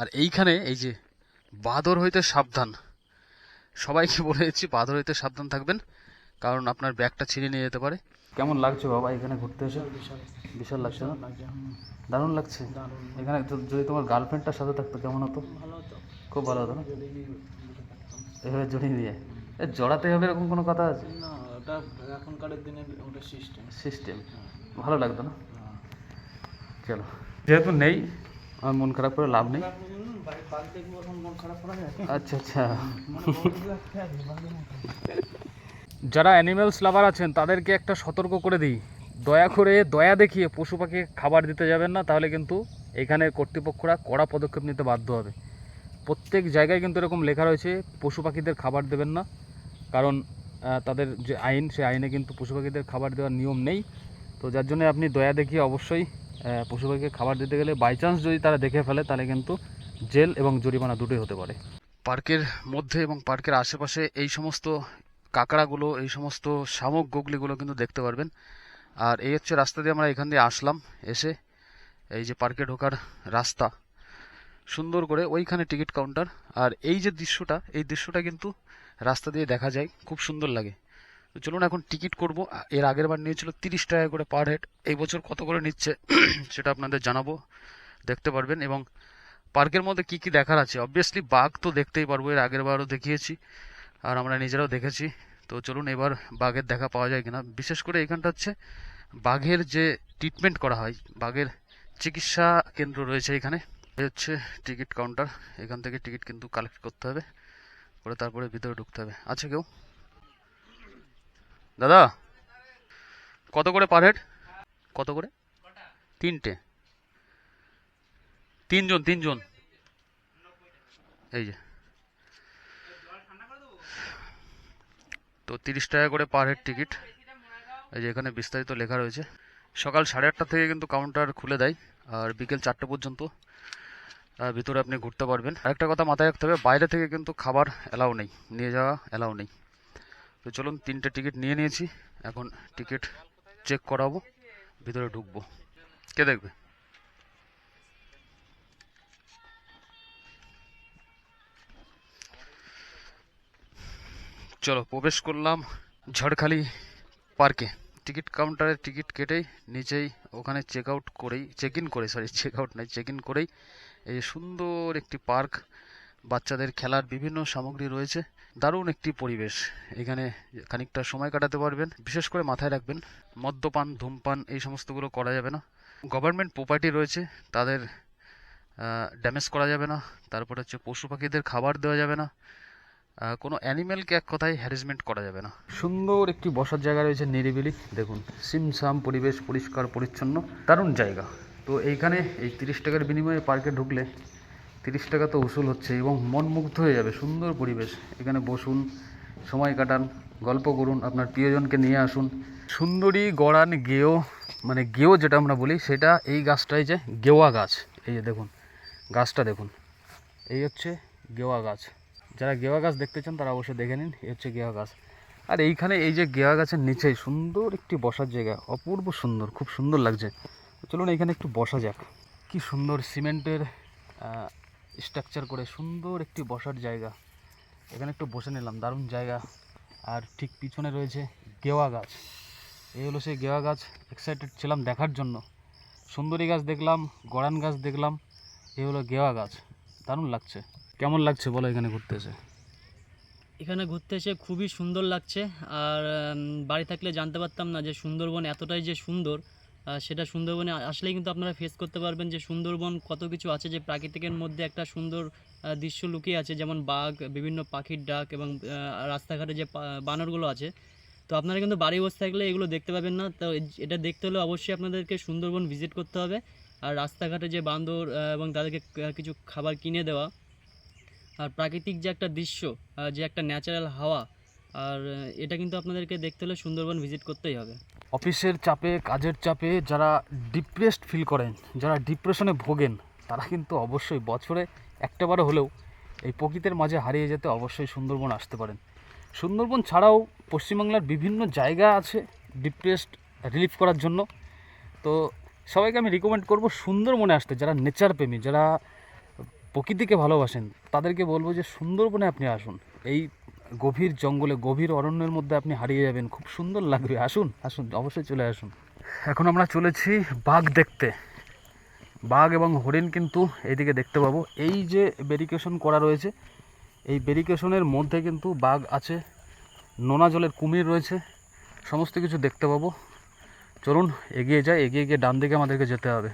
আর এইখানে এই যে বাদর হইতে সাবধান। সবাইকে বলে দিচ্ছি বাদর হইতে সাবধান থাকবেন কারণ আপনার ব্যাগটা ছিঁড়ে নিয়ে যেতে পারে। কেমন লাগছে বাবা এখানে ঘুরতে এসে? বিশাল লাগছে না? দারুণ লাগছে। এখানে যদি তোমার গার্লফ্রেন্ডটার সাথে থাকতো কেমন হতো? খুব ভালো হতো না? এভাবে জড়িয়ে দিয়ে। এ জড়াতে হবে এরকম কোনো কথা আছে? না ওটা এখনকার দিনে ওটা সিস্টেম সিস্টেম ভালো লাগতো না? চলো। যেহেতু নেই আমার মন খারাপ করে লাভ নেই? আচ্ছা আচ্ছা। যারা অ্যানিমেলস লাভার আছেন, তাদেরকে একটা সতর্ক করে দিই। দয়া করে দয়া দেখিয়ে পশু পাখি খাবার দিতে যাবেন না, তাহলে কিন্তু এখানে কর্তৃপক্ষরা কড়া পদক্ষেপ নিতে বাধ্য হবে। প্রত্যেক জায়গায় কিন্তু এরকম লেখা রয়েছে, পশু পাখিদের খাবার দেবেন না। কারণ তাদের যে আইন সেই আইনে কিন্তু পশু পাখিদের খাবার দেওয়ার নিয়ম নেই। তো যার জন্য আপনি দয়া দেখিয়ে অবশ্যই পশু পাখিকে খাবার দিতে গেলে বাই চান্স যদি তারা দেখে ফেলে, তাহলে কিন্তু জেল এবং জরিমানা দুটোই হতে পারে। পার্কের মধ্যে এবং পার্কের আশেপাশে এই সমস্ত কাঁকড়াগুলো, এই সমস্ত শামুক গুগলিগুলো কিন্তু দেখতে পারবেন। আর এই হচ্ছে রাস্তা দিয়ে আমরা এখান দিয়ে আসলাম, এসে এই যে পার্কে ঢোকার রাস্তা। সুন্দর করে ওইখানে টিকিট কাউন্টার। আর এই যে দৃশ্যটা, এই দৃশ্যটা কিন্তু রাস্তা দিয়ে দেখা যায়, খুব সুন্দর লাগে। তো চলুন এখন টিকিট করব। এর আগের বার নিয়েছিল তিরিশ টাকা করে পার হেড। এই বছর কত করে নিচ্ছে সেটা আপনাদের জানাব। দেখতে পারবেন এবং পার্কের মধ্যে কি কি দেখার আছে? অবভিয়াসলি বাঘ তো দেখতেই পারব, এর আগের বারও দেখিয়েছি আর আমরা নিজেরাও দেখেছি। তো চলুন এবার বাঘের দেখা পাওয়া যায় কিনা। বিশেষ করে এখানটা হচ্ছে বাঘের যে ট্রিটমেন্ট করা হয়, বাঘের চিকিৎসা কেন্দ্র রয়েছে এখানে। হচ্ছে টিকিট কাউন্টার এখান থেকে টিকিট কিন্তু কালেক্ট করতে হবে, করে তারপরে ভিতরে ঢুকতে হবে। আছে কেউ? দাদা, কত করে পার হেড কত করে? তিনটে। তিনজন তিনজন। এই যে। তো তিরিশ টাকা করে পার হেড টিকিট এই যে এখানে বিস্তারিত লেখা রয়েছে। সকাল সাড়ে আটটা থেকে কিন্তু কাউন্টার খুলে দেয়, আর বিকেল চারটে পর্যন্ত ভিতরে আপনি ঘুরতে পারবেন। আরেকটা কথা মাথায় রাখতে হবে, বাইরে থেকে কিন্তু খাবার অ্যালাউ নেই, নিয়ে যাওয়া অ্যালাউ নেই। তো চলুন তিনটে টিকিট নিয়ে নিয়েছি। এখন টিকিট চেক করাবো, ভিতরে ঢুকবো। কে দেখবে? চলো, প্রবেশ করলাম ঝড়খালি পার্কে। টিকিট কাউন্টারে টিকিট কেটেই নিচেই ওখানে চেক আউট করেই চেক ইন করে সরি চেক আউট নাই চেক ইন করেই এই সুন্দর একটি পার্ক। বাচ্চাদের খেলার বিভিন্ন সামগ্রী রয়েছে। দারুণ একটি পরিবেশ। এখানে খানিকটা সময় কাটাতে পারবেন। বিশেষ করে মাথায় রাখবেন, মদ্যপান, ধূমপান এই সমস্তগুলো করা যাবে না। গভর্নমেন্ট প্রপার্টি রয়েছে, তাদের ড্যামেজ করা যাবে না। তারপর হচ্ছে পশু পাখিদের খাবার দেওয়া যাবে না। কোনো অ্যানিমেলকে এক কথায় হ্যারাসমেন্ট করা যাবে না। সুন্দর একটি বসার জায়গা রয়েছে নিরিবিলি। দেখুন, সিমসাম পরিবেশ পরিষ্কার, পরিচ্ছন্ন, দারুণ জায়গা। তো এইখানে এই তিরিশ টাকার বিনিময়ে পার্কে ঢুকলে তিরিশ টাকা তো উসুল হচ্ছে এবং মন মুগ্ধ হয়ে যাবে, সুন্দর পরিবেশ। এখানে বসুন, সময় কাটান, গল্প করুন, আপনার প্রিয়জনকে নিয়ে আসুন। সুন্দরী গড়ান গেও মানে গেও যেটা আমরা বলি, সেটা এই গাছটাই যে গেওয়া গাছ। এই যে দেখুন, গাছটা দেখুন। এই হচ্ছে গেওয়া গাছ। যারা গেওয়া গাছ দেখতে চান, তারা অবশ্যই দেখে নিন, এই হচ্ছে গেওয়া গাছ। আর এইখানে এই যে গেওয়া গাছের নিচেই সুন্দর একটি বসার জায়গা, অপূর্ব সুন্দর, খুব সুন্দর লাগছে। চলুন এখানে একটু বসা যাক। কি সুন্দর সিমেন্টের স্ট্রাকচার করে সুন্দর একটি বসার জায়গা। এখানে একটু বসে নিলাম, দারুণ জায়গা। আর ঠিক পিছনে রয়েছে গেওয়া গাছ। এই হলো সেই গেওয়া গাছ এক্সাইটেড ছিলাম দেখার জন্য। সুন্দরী গাছ দেখলাম, গড়ান গাছ দেখলাম, এই হলো গেওয়া গাছ। দারুণ লাগছে। কেমন লাগছে বলো এখানে ঘুরতে এসে? এখানে ঘুরতে এসে খুবই সুন্দর লাগছে। আর বাড়ি থাকলে জানতে পারতাম না যে সুন্দরবন এতটাই যে সুন্দর সেটা সুন্দরবনে আসলেই কিন্তু আপনারা ফেস করতে পারবেন যে সুন্দরবন কত কিছু আছে যে প্রাকৃতিকের মধ্যে একটা সুন্দর দৃশ্য লুকিয়ে আছে, যেমন বাঘ, বিভিন্ন পাখির ডাক এবং রাস্তাঘাটে যে বানরগুলো আছে। তো আপনারা কিন্তু বাড়ি বসে থাকলে এগুলো দেখতে পাবেন না। তো এটা দেখতে হলে অবশ্যই আপনাদেরকে সুন্দরবন ভিজিট করতে হবে। আর রাস্তাঘাটে যে বান্দর এবং তাদেরকে কিছু খাবার কিনে দেওয়া। আর প্রাকৃতিক যে একটা দৃশ্য যে একটা ন্যাচারাল হাওয়া আর এটা কিন্তু আপনাদেরকে দেখতে হলে সুন্দরবন ভিজিট করতেই হবে। অফিসের চাপে, কাজের চাপে যারা ডিপ্রেসড ফিল করেন, যারা ডিপ্রেশনে ভোগেন, তারা কিন্তু অবশ্যই বছরে একটাবারও হলেও এই প্রকৃতির মাঝে হারিয়ে যেতে অবশ্যই সুন্দরবন আসতে পারেন। সুন্দরবন ছাড়াও পশ্চিমবাংলার বিভিন্ন জায়গা আছে ডিপ্রেসড রিলিফ করার জন্য। তো সবাইকে আমি রিকমেন্ড করব সুন্দরবনে আসতে, যারা নেচার প্রেমী, যারা প্রকৃতিকে ভালোবাসেন, তাদেরকে বলব যে সুন্দরবনে আপনি আসুন। এই গভীর জঙ্গলে, গভীর অরণ্যের মধ্যে আপনি হারিয়ে যাবেন। খুব সুন্দর লাগবে। আসুন আসুন, অবশ্যই চলে আসুন। এখন আমরা চলেছি বাঘ দেখতে। বাঘ এবং হরিণ কিন্তু এইদিকে দেখতে পাবো। এই যে ব্যারিকেশন করা রয়েছে, এই ব্যারিকেশনের মধ্যে কিন্তু বাঘ আছে। নোনা জলের কুমির রয়েছে। সমস্ত কিছু দেখতে পাবো। চলুন, এগিয়ে যাই। এগিয়ে গিয়ে ডান দিকে আমাদেরকে যেতে হবে।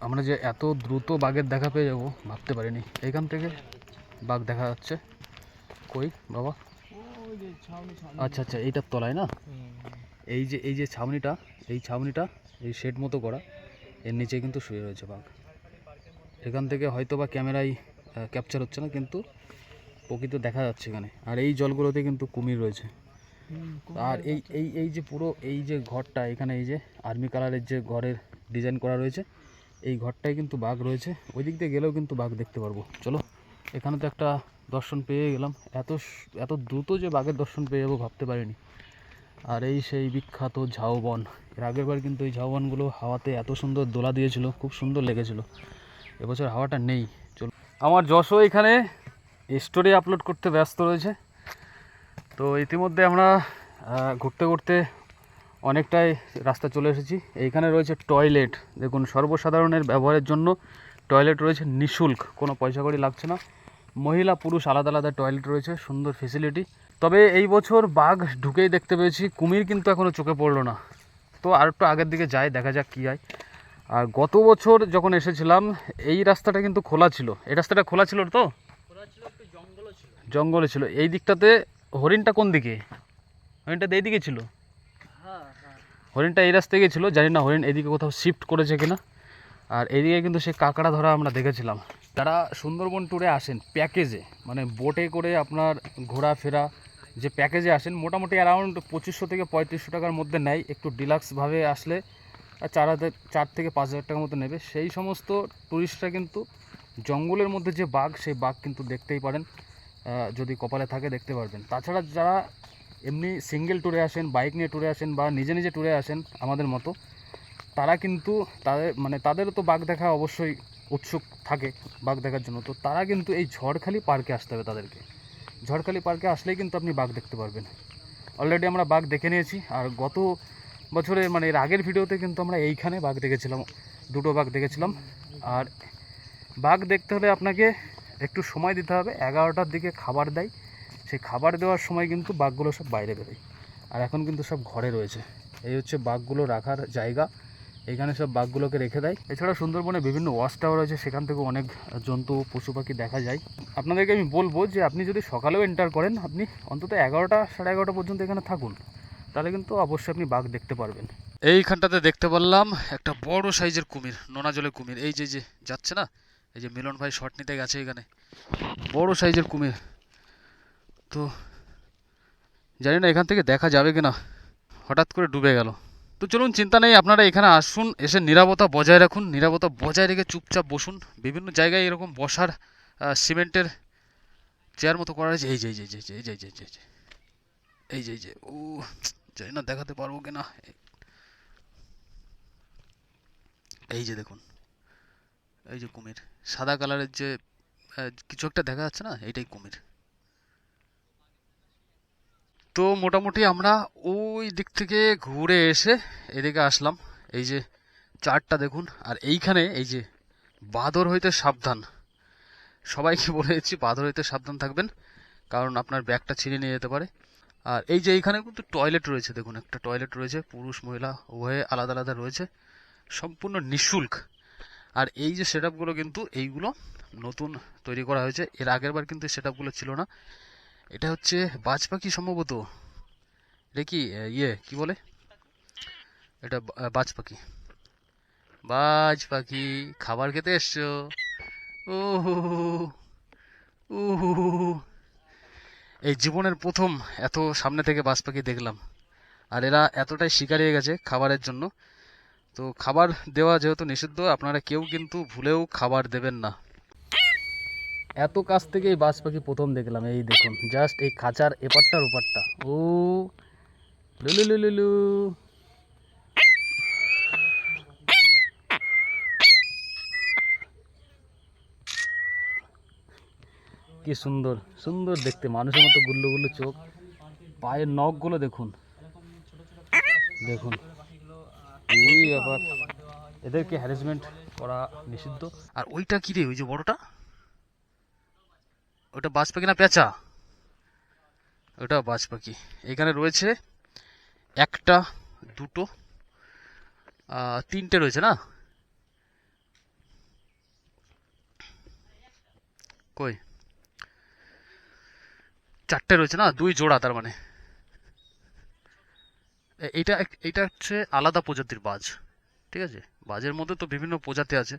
আমরা যে এত দ্রুত বাঘের দেখা পেয়ে যাব, ভাবতে পারিনি। এইখান থেকে বাঘ দেখা যাচ্ছে। কই, বাবা? আচ্ছা আচ্ছা এইটার তলায় না? এই যে এই যে ছাউনিটা, এই ছাউনিটা, এই শেড মতো করা, এর নিচে কিন্তু শুয়ে রয়েছে বাঘ। এখান থেকে হয়তো বা ক্যামেরায় ক্যাপচার হচ্ছে না, কিন্তু প্রকৃত দেখা যাচ্ছে এখানে। আর এই জলগুলোতে কিন্তু কুমির রয়েছে। আর এই এই এই যে পুরো, এই যে ঘরটা, এখানে এই যে আর্মি কালারের যে ঘরের ডিজাইন করা রয়েছে, এই ঘরটায় কিন্তু বাঘ রয়েছে। ওই দিক দিয়ে গেলেও কিন্তু বাঘ দেখতে পারব। চলো, এখানে তো একটা দর্শন পেয়ে গেলাম। এত এত দ্রুত যে বাঘের দর্শন পেয়ে যাব ভাবতে পারিনি। আর এই সেই বিখ্যাত ঝাউবন। এর আগের বার কিন্তু এই ঝাউবনগুলো হাওয়াতে এত সুন্দর দোলা দিয়েছিল, খুব সুন্দর লেগেছিল। এবছর হাওয়াটা নেই। চল আমার যশও এখানে স্টোরি আপলোড করতে ব্যস্ত রয়েছে। তো ইতিমধ্যে আমরা ঘুরতে ঘুরতে অনেকটাই রাস্তা চলে এসেছি। এইখানে রয়েছে টয়লেট দেখুন, সর্বসাধারণের ব্যবহারের জন্য টয়লেট রয়েছে নিঃশুল্ক। কোনো পয়সা কড়ি লাগছে না। মহিলা পুরুষ আলাদা আলাদা টয়লেট রয়েছে সুন্দর ফেসিলিটি তবে এই বছর বাঘ ঢুকেই দেখতে পেয়েছি কুমির কিন্তু এখনও চোখে পড়ল না। তো আর একটু আগের দিকে যাই দেখা যাক কী হয়। আর গত বছর যখন এসেছিলাম এই রাস্তাটা কিন্তু খোলা ছিল। এই রাস্তাটা খোলা ছিল তো? জঙ্গলে ছিল। এই দিকটাতে হরিণটা কোন দিকে? হরিণটা তো এইদিকে ছিল। হ্যাঁ হ্যাঁ। হরিণটা এই রাস্তায় গেছিল জানি না হরিণ এদিকে কোথাও শিফট করেছে কিনা। আর এদিকে কিন্তু সে কাঁকড়া ধরা আমরা দেখেছিলাম। যারা সুন্দরবন ট্যুরে আসেন প্যাকেজে মানে বোটে করে আপনার ঘোরাফেরা যে প্যাকেজে আসেন, মোটামুটি অ্যারাউন্ড পঁচিশশো থেকে পঁয়ত্রিশশো টাকার মধ্যে নেয়। একটু ডিলাক্সভাবে আসলে চার হাজার, চার থেকে পাঁচ হাজার টাকার মতো নেবে। সেই সমস্ত ট্যুরিস্টরা কিন্তু জঙ্গলের মধ্যে যে বাঘ, সেই বাঘ কিন্তু দেখতেই পারেন। যদি কপালে থাকে দেখতে পারবেন। তাছাড়া যারা এমনি সিঙ্গেল ট্যুরে আসেন বাইক নিয়ে ট্যুরে আসেন বা নিজে নিজে ট্যুরে আসেন আমাদের মতো, তারা কিন্তু তাদের মানে তাদেরও তো বাঘ দেখা অবশ্যই উৎসুক থাকে বাঘ দেখার জন্য। তো তারা কিন্তু এই ঝড়খালি পার্কে আসতে হবে তাদেরকে। ঝড়খালি পার্কে আসলেই কিন্তু আপনি বাঘ দেখতে পারবেন। অলরেডি আমরা বাঘ দেখে নিয়েছি, আর গত বছরে মানে এর আগের ভিডিওতে কিন্তু আমরা এইখানে বাঘ দেখেছিলাম, দুটো বাঘ দেখেছিলাম। আর বাঘ দেখতে হলে আপনাকে একটু সময় দিতে হবে, এগারোটার দিকে খাবার দেয়। সেই খাবার দেওয়ার সময় কিন্তু বাঘগুলো সব বাইরে বেরোয়। আর এখন কিন্তু সব ঘরে রয়েছে। এই হচ্ছে বাঘগুলো রাখার জায়গা। এখানে সব বাঘগুলোকে রেখে দেয়। এছাড়া সুন্দরবনে বিভিন্ন ওয়াচ টাওয়ার রয়েছে সেখান থেকে অনেক জন্তু, পশু পাখি দেখা যায়। আপনাদেরকে আমি বলব যে, আপনি যদি সকালেও এন্টার করেন, আপনি অন্তত এগারোটা সাড়ে এগারোটা পর্যন্ত এখানে থাকুন। তাহলে কিন্তু অবশ্যই আপনি বাঘ দেখতে পারবেন। এইখানটাতে দেখতে পারলাম একটা বড় সাইজের কুমির নোনা জলের কুমির। এই যে যে যাচ্ছে না? এই যে মিলন ভাই শট নিতে গেছে এখানে। বড় সাইজের কুমির। তো জানি না এখান থেকে দেখা যাবে কিনা। হঠাৎ করে ডুবে গেল। তো চলুন, চিন্তা নেই, আপনারা এখানে আসুন, এসে নিরাপত্তা বজায় রাখুন, নিরাপত্তা বজায় রেখে চুপচাপ বসুন। বিভিন্ন জায়গায় এরকম বসার সিমেন্টের চেয়ার মতো করা রয়েছে এই যে এই যে এই যে এই যে এই যে এই যে এই যে ও জানি না দেখাতে পারব কিনা। এই যে দেখুন, এই যে কুমির, সাদা কালারের যে কিছু একটা দেখা যাচ্ছে না? এইটাই কুমির। তো মোটামুটি আমরা ওই দিক থেকে ঘুরে এসে এদিকে আসলাম। এই যে চারটা দেখুন, আর এইখানে এই যে বাদর হইতে সাবধান। সবাইকে বলে দিচ্ছি, বাদর হইতে সাবধান থাকবেন, কারণ আপনার ব্যাগটা ছিঁড়ে নিয়ে যেতে পারে। আর এই যে এইখানে কিন্তু টয়লেট রয়েছে, দেখুন একটা টয়লেট রয়েছে, পুরুষ মহিলা উভয়ে আলাদা আলাদা রয়েছে, সম্পূর্ণ নিঃশুল্ক। আর এই যে সেট কিন্তু এইগুলো নতুন তৈরি করা হয়েছে, এর আগের বার কিন্তু সেট ছিল না। এটা হচ্ছে বাজ পাখি সম্ভবত। এটা কি ইয়ে কি বলে? এটা বাজ পাখি। বাজ পাখি, খাবার খেতে এসছো? ও এই জীবনের প্রথম এত সামনে থেকে বাজ পাখি দেখলাম। আর এরা এতটাই শিকার হয়ে গেছে খাবারের জন্য। তো খাবার দেওয়া যেহেতু নিষিদ্ধ, আপনারা কেউ কিন্তু ভুলেও খাবার দেবেন না। এত কাছ থেকে এই বাজ পাখি প্রথম দেখলাম, এই দেখুন জাস্ট এই খাঁচার এপারটার ওপারটা ও লুলু লুলু কি সুন্দর সুন্দর দেখতে, মানুষের মতো গুল্লু গুল্লু চোখ। পায়ের নখগুলো দেখুন। দেখুন। এই ব্যাপার। এদেরকে হ্যারাসমেন্ট করা নিষিদ্ধ। আর ওইটা কি রে, ওই যে বড়টা? ওটা বাজ পাখি না পেঁচা? ওটা বাজ পাখি এখানে রয়েছে একটা, দুটো তিনটে রয়েছে না? কই? চারটে রয়েছে না? দুই জোড়া তার মানে। এইটা এইটা হচ্ছে আলাদা প্রজাতির বাজ, ঠিক আছে? বাজের মধ্যে তো বিভিন্ন প্রজাতি আছে।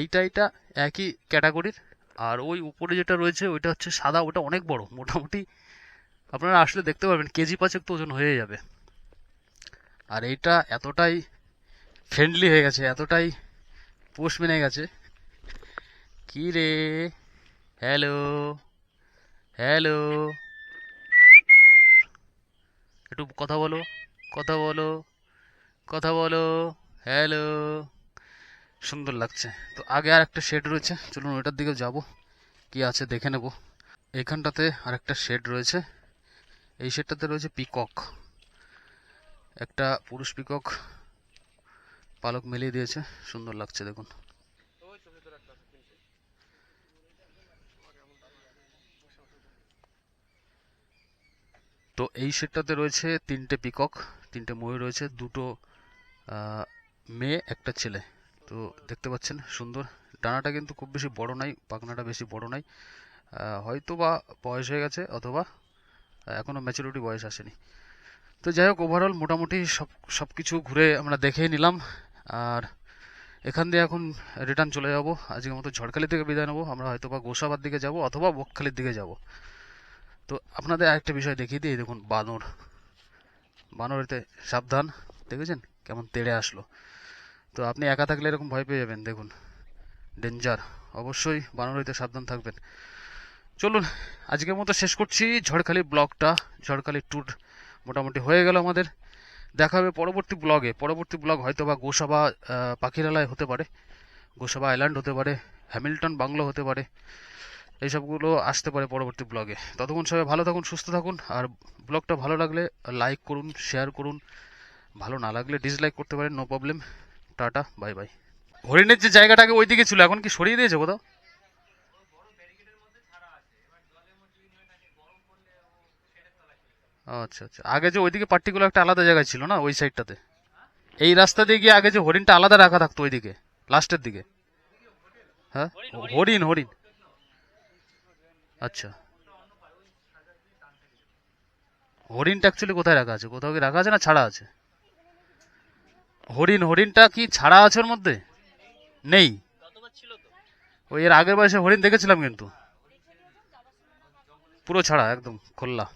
এইটা এইটা একই ক্যাটাগরির। আর ওই উপরে যেটা রয়েছে, ওইটা হচ্ছে সাদা, ওটা অনেক বড়, মোটামুটি আপনারা আসলে দেখতে পারবেন, কেজি পাঁচেক তো ওজন হয়ে যাবে। আর এইটা এতটাই ফ্রেন্ডলি হয়ে গেছে, এতটাই পোষ মেনে গেছে। কি রে? হ্যালো হ্যালো একটু কথা বলো কথা বলো কথা বলো হ্যালো সুন্দর লাগছে। তো আগে আর একটা শেড রয়েছে। চলুন ওইটার দিকে যাব। কি আছে দেখে নেব। এখানটাতে আর একটা শেড রয়েছে। এই শেডটাতে রয়েছে পিকক একটা পুরুষ পিকক পালক মিলিয়ে দিয়েছে। সুন্দর লাগছে, দেখুন। তো এই শেডটাতে রয়েছে তিনটে পিকক তিনটে ময়ূর রয়েছে, দুটো মেয়ে, একটা ছেলে। তো দেখতে পাচ্ছেন সুন্দর। ডানাটা কিন্তু খুব বেশি বড় নাই পাখনাটা বেশি বড় নাই। হয়তো বা বয়স হয়ে গেছে অথবা আহ, এখনও ম্যাচুরিটি বয়স আসেনি। তো যাই হোক ওভারঅল মোটামুটি সব সব কিছু ঘুরে আমরা দেখেই নিলাম। আর এখান দিয়ে এখন রিটার্ন চলে যাব। আজকের মতো ঝড়খালি থেকে বিদায় নেব। আমরা হয়তো বা গোসাবার দিকে যাব অথবা বকখালির দিকে যাব। তো আপনাদের আরেকটা বিষয় দেখিয়ে দিই দেখুন বানর। বানরেতে সাবধান দেখেছেন? কেমন তেড়ে আসলো। তো আপনি একা থাকলে এরকম ভয় পেয়ে যাবেন, দেখুন। ডেঞ্জার অবশ্যই বানর হইতে সাবধান থাকবেন। চলুন, আজকের মতো শেষ করছি। ঝড়খালি ব্লগটা, ঝড়খালি ট্যুর মোটামুটি হয়ে গেল আমাদের। দেখা হবে পরবর্তী ব্লগে। পরবর্তী ব্লগ হয়তো বা গোসাবা পাখিরালয় হতে পারে, গোসাবা আইল্যান্ড হতে পারে হ্যামিল্টন বাংলো হতে পারে, এইসবগুলো আসতে পারে পরবর্তী ব্লগে। ততক্ষণ সবাই ভালো থাকুন, সুস্থ থাকুন, আর ব্লগটা ভালো লাগলে লাইক করুন শেয়ার করুন। ভালো না লাগলে ডিসলাইক করতে পারেন no problem tata, bye bye. হরিণের যে জায়গাটাকে ওইদিকে ছিল, এখন কি সরিয়ে দিয়েছে কোথাও? আচ্ছা আচ্ছা। আগে যে ওইদিকে পার্টিকুলার একটা আলাদা জায়গা ছিল না, ওই সাইডটাতে এই রাস্তা দিয়ে গিয়ে আগে যে হরিণটা আলাদা রাখা থাকতো ওইদিকে, লাস্টের দিকে? হ্যাঁ? হরিণ হরিণ। আচ্ছা। হরিণটা অ্যাকচুয়ালি কোথায় রাখা আছে? কোথাও কি রাখা আছে না ছাড়া আছে? হরিণ, হরিণটা কি ছাড়া আছে ওর মধ্যে? নেই। ওই এর আগের বয়সে হরিণ দেখেছিলাম কিন্তু। পুরো ছাড়া, একদম খোল্লা।